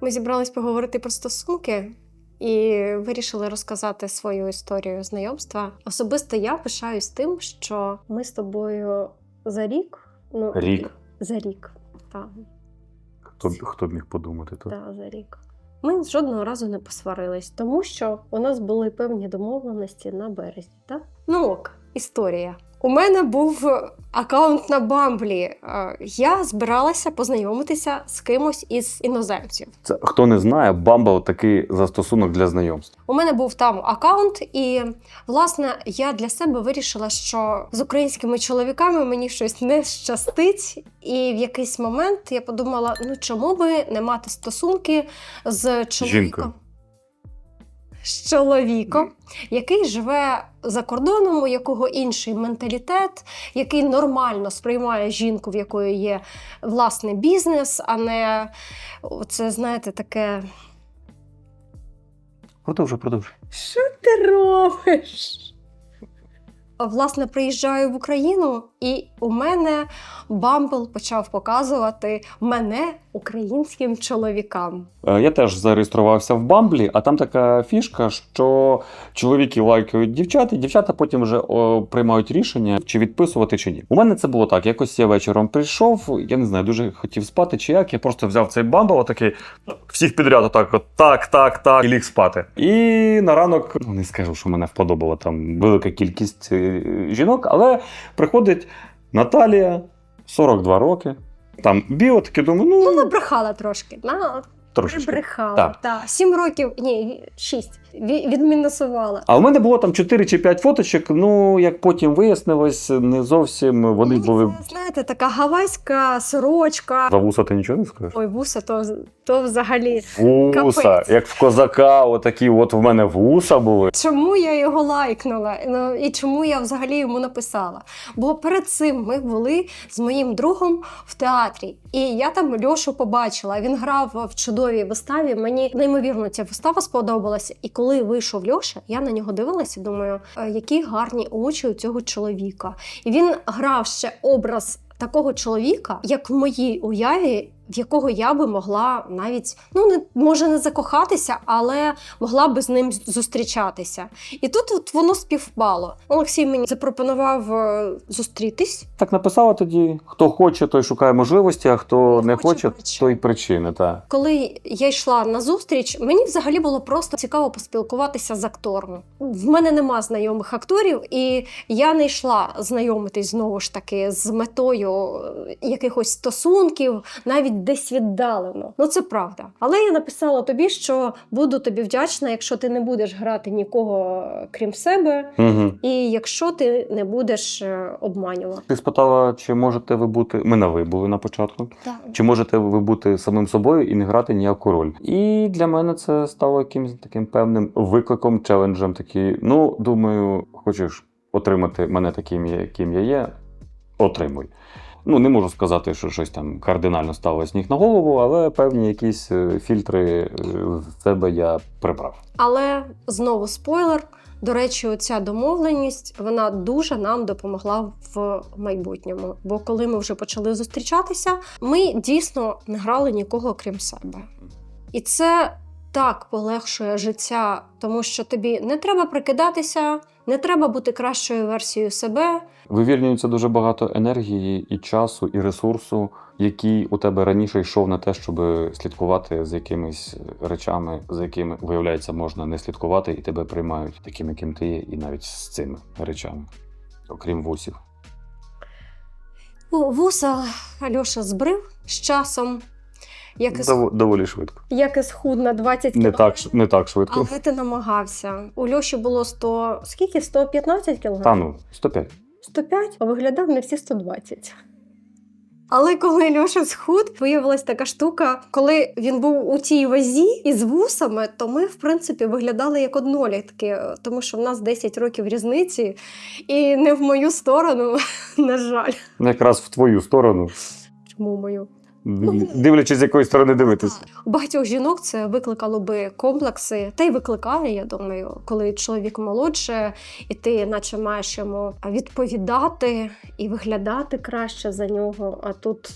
Ми зібрались поговорити про стосунки і вирішили розказати свою історію знайомства. Особисто я пишаюсь тим, що ми з тобою за рік. Ну, Рік? За рік. Так, Хто, б- хто б міг подумати тут? так, за рік. Ми жодного разу не посварились, тому що у нас були певні домовленості на березі. Так? Ну ок, історія. У мене був аккаунт на Бамблі. Е, Я збиралася познайомитися з кимось із іноземців. Це хто не знає, Bumble такий застосунок для знайомств. У мене був там аккаунт, і власне я для себе вирішила, що з українськими чоловіками мені щось не щастить. І в якийсь момент я подумала: ну чому би не мати стосунки з чоловіком? Жінкою. З чоловіком, який живе за кордоном, у якого інший менталітет, який нормально сприймає жінку, в якої є власний бізнес, а не це, знаєте, таке Продовжуй, продовжуй. що ти робиш? Власне, приїжджаю в Україну, і у мене Бамбл почав показувати мене українським чоловікам. Е, Я теж зареєструвався в Бамблі, а там така фішка, що чоловіки лайкають дівчат, і дівчата потім вже о, приймають рішення, чи відписувати, чи ні. У мене це було так. Якось я вечором прийшов, я не знаю, дуже хотів спати чи як. Я просто взяв цей Бамбл, такий всіх підряд, отак, от так, так, так, і ліг спати. І на ранок ну, не скажу, що мене вподобала там велика кількість е, жінок, але приходить Наталія, 42 роки. Там біо, таке думаю, Ну, ну набрехала трошки. На, трошечки. прибрехала. Так. Та. Сім років, ні, шість. Ві- Відмінусувала. А у мене було там 4 чи 5 фоточок. Ну, як потім вияснилось, не зовсім вони Мені були. це, знаєте, така гавайська сорочка. За вуса ти нічого не скажеш? Ой, вуса, то, то взагалі. Вуса, Капець. як в козака, отакі от в мене вуса були. Чому я його лайкнула? Ну і чому я взагалі йому написала? Бо перед цим ми були з моїм другом в театрі, і я там Льошу побачила. Він грав в чудовій виставі. Мені неймовірно ця вистава сподобалася. І коли вийшов Льоша, я на нього дивилася. Думаю, «Е, які гарні очі у цього чоловіка. І він грав ще образ. Такого чоловіка, як в моїй уяві, в якого я би могла навіть ну не може не закохатися, але могла би з ним зустрічатися. І тут от воно співпало. Олексій мені запропонував е, зустрітись. Так написала тоді: хто хоче, той шукає можливості, а хто Не не хоче хоче, той причини. Та. Коли я йшла на зустріч, мені взагалі було просто цікаво поспілкуватися з актором. В мене нема знайомих акторів, і я не йшла знайомитись знову ж таки з метою е, якихось стосунків, навіть десь віддалено. Ну це правда. Але я написала тобі, що буду тобі вдячна, якщо ти не будеш грати нікого крім себе, Угу. і якщо ти не будеш е, обманювати. Ти спитала, чи можете ви бути. Ми на ви були на початку. Так. Чи можете ви бути самим собою і не грати ніяку роль? І для мене це стало якимось таким певним викликом, челенджем. Такий, ну думаю, хочеш отримати мене таким, яким я є, отримуй. Ну, не можу сказати, що щось там кардинально стало з ніг на голову, але певні якісь е, фільтри е, з себе я прибрав. Але знову спойлер. До речі, оця домовленість вона дуже нам допомогла в майбутньому. Бо коли ми вже почали зустрічатися, ми дійсно не грали нікого крім себе. І це так полегшує життя, тому що тобі не треба прикидатися, не треба бути кращою версією себе. Вивільнюється дуже багато енергії і часу, і ресурсу, який у тебе раніше йшов на те, щоб слідкувати за якимись речами, за якими виявляється, можна не слідкувати, і тебе приймають таким, яким ти є, і навіть з цими речами, окрім вусів. Вуса Альоша збрив з часом. Як і, сх- доволі швидко. як і схуд на 20 Не кілограмів. так, ш- не так швидко. Але ти намагався. У Льоші було 100... Скільки? 115 кілограмів? Та ну, 105. 105, а виглядав на всі 120. Але коли Льоша схуд, виявилась така штука, коли він був у тій вазі із вусами, то ми, в принципі, виглядали як однолітки, тому що в нас 10 років різниці, і не в мою сторону, на жаль. Якраз в твою сторону. Чому мою? Дивлячись, з якої сторони дивитись. У багатьох жінок це викликало би комплекси, та й викликає, я думаю, коли чоловік молодше, і ти, наче маєш йому відповідати і виглядати краще за нього. А тут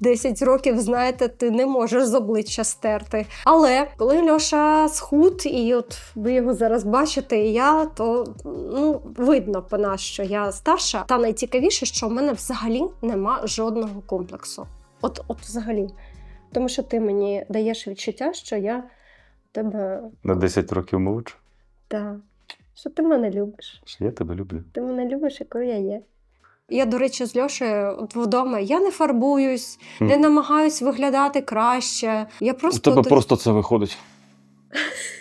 10 років, знаєте, ти не можеш з обличчя стерти. Але коли Льоша схуд, і от ви його зараз бачите, і я, то ну видно по нас, що я старша. Та найцікавіше, що в мене взагалі нема жодного комплексу. От, от взагалі. Тому що ти мені даєш відчуття, що я тебе На 10 років молодше. та, що ти мене любиш. Що Я тебе люблю. Ти мене любиш, якою я є. Я, до речі, з Льошею от вдома я не фарбуюсь, не намагаюсь виглядати краще. Я У тебе просто це виходить.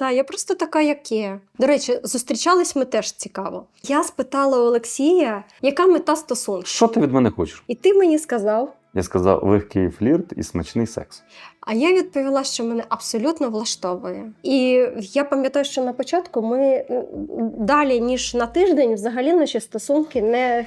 Та, я просто така, як є. До речі, зустрічались ми теж цікаво. Я спитала Олексія, яка мета стосунку? Що ти від мене хочеш? І ти мені сказав, Я сказав легкий флірт і смачний секс. А я відповіла, що мене абсолютно влаштовує. І я пам'ятаю, що на початку ми далі ніж на тиждень взагалі наші стосунки не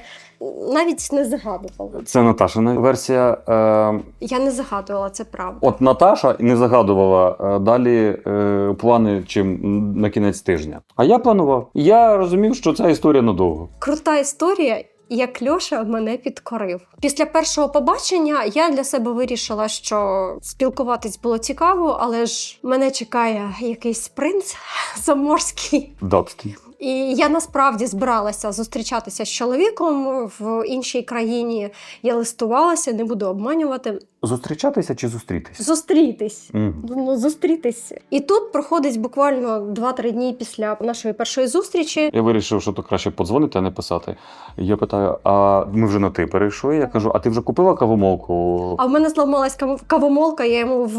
навіть не загадували. Це Наташина версія. Е, Я не загадувала, це правда. от Наташа не загадувала е, далі е, плани, чим на кінець тижня. А я планував. Я розумів, що ця історія надовго. Крута історія. Як Льоша мене підкорив. Після першого побачення я для себе вирішила, що спілкуватись було цікаво, але ж мене чекає якийсь принц заморський. Датський. І я насправді збиралася зустрічатися з чоловіком в іншій країні. Я листувалася, не буду обманювати. Зустрічатися чи зустрітись? Зустрітись. Ну, зустрітись. І тут проходить буквально 2-3 дні після нашої першої зустрічі. Я вирішив, що то краще подзвонити, а не писати. Я питаю: а ми вже на ти перейшли? Я кажу, а ти вже купила кавомолку? А в мене зламалась кав- кавомолка, я йому в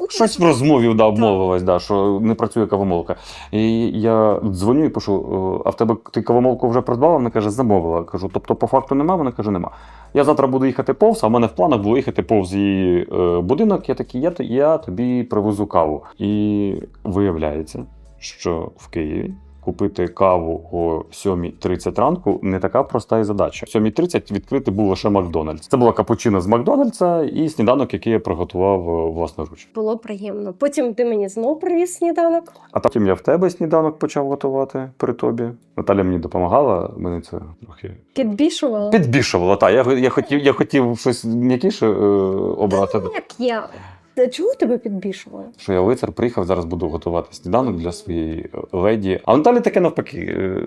ну, Щось в розмові да, обмовилась, да, що не працює кавомолка. І я дзвоню і пишу: «Е, а в тебе ти кавомолку вже придбала? Вона каже, замовила. Кажу, тобто по факту нема? Вона каже, нема. Я завтра буду їхати повз, а в мене в планах було їхати повз її е, будинок. Я такий, я, я тобі привезу каву. І виявляється, що в Києві. Купити каву о 7.30 ранку не така проста і задача. О 7.30 відкрити був лише Макдональдс. Це була капучино з Макдональдса і сніданок, який я приготував е, власноруч. було приємно. Потім ти мені знов привіз сніданок. А потім я в тебе сніданок почав готувати при тобі. Наталя мені допомагала, мене це трохи Підбішувала. підбішувало. Та я, я хотів, я хотів щось м'якіше е, обрати. Як я? Чого тебе підбішувала? Що я лицар приїхав, зараз буду готувати сніданок для своєї леді. А Наталі таке навпаки. е,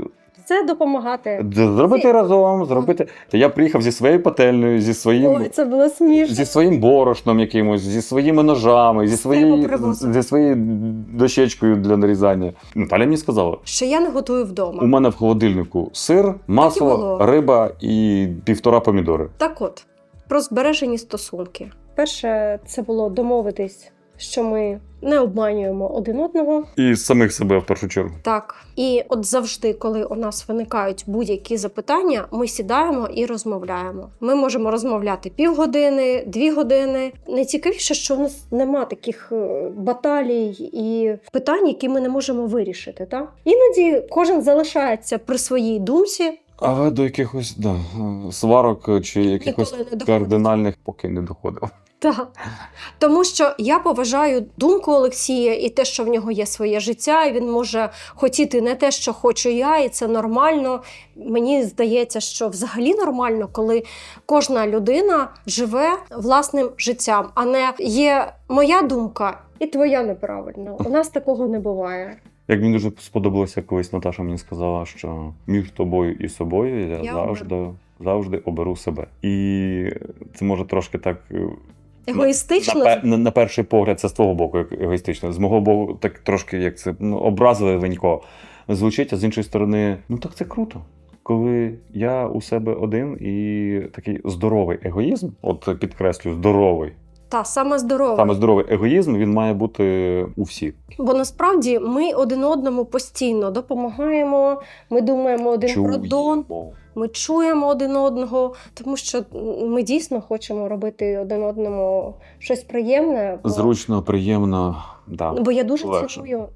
Це допомагати. Зробити разом, зробити. Та я приїхав зі своєю пательнею, зі своїм. Ой, це було смішно. Зі своїм борошном якимось, зі своїми ножами, зі, своєю, зі своєю дощечкою для нарізання. Наталя мені сказала: Що я не готую вдома. У мене в холодильнику сир, масло, риба і півтора помідори. Так от, про збережені стосунки. Перше, це було домовитись, що ми не обманюємо один одного. І самих себе в першу чергу. Так. І от завжди, коли у нас виникають будь-які запитання, ми сідаємо і розмовляємо. Ми можемо розмовляти півгодини, дві години. Найцікавіше, що у нас нема таких е, баталій і питань, які ми не можемо вирішити. Так? Іноді кожен залишається при своїй думці. Але до якихось да, сварок чи якихось не кардинальних поки не доходив. Так. Тому що я поважаю думку Олексія і те, що в нього є своє життя, і він може хотіти не те, що хочу я, і це нормально. Мені здається, що взагалі нормально, коли кожна людина живе власним життям, а не є моя думка і твоя неправильна. У нас такого не буває. Як мені дуже сподобалося, колись Наташа мені сказала, що між тобою і собою я, Я завжди, завжди оберу себе. І це може трошки так. е, Егоїстично. На, на, на перший погляд, це з твого боку егоїстично. З мого боку, так трошки як це ну, образливенько звучить, а з іншої сторони, ну так це круто. Коли я у себе один і такий здоровий егоїзм, от підкреслю, здоровий, Та саме здорово. саме здоровий егоїзм, він має бути у всіх. Бо насправді ми один одному постійно допомагаємо. Ми думаємо один про дон. Ми чуємо один одного, тому що ми дійсно хочемо робити один одному щось приємне. Бо, Зручно, приємно. Да. бо я дуже легше. ціную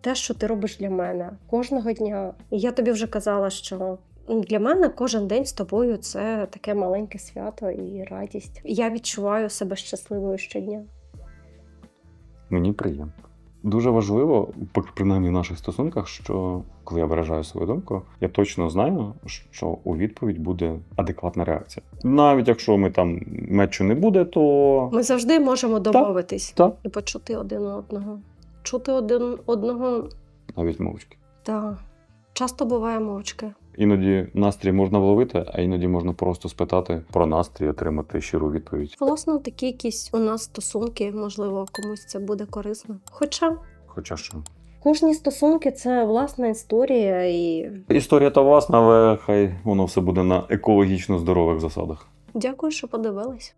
те, що ти робиш для мене кожного дня. І я тобі вже казала, що Для мене кожен день з тобою це таке маленьке свято і радість. Я відчуваю себе щасливою щодня. Мені приємно. Дуже важливо, принаймні в наших стосунках, що коли я виражаю свою думку, я точно знаю, що у відповідь буде адекватна реакція. Навіть якщо ми там мечу не буде, то Ми завжди можемо домовитись так, і почути один одного. Чути один одного, навіть мовчки. так. Часто буває мовчки. Іноді настрій можна вловити, а іноді можна просто спитати про настрій, отримати щиру відповідь. Власно, такі якісь у нас стосунки, можливо, комусь це буде корисно. Хоча Хоча що. кожні стосунки це власна історія, і Історія та власна, але хай воно все буде на екологічно здорових засадах. дякую, що подивились.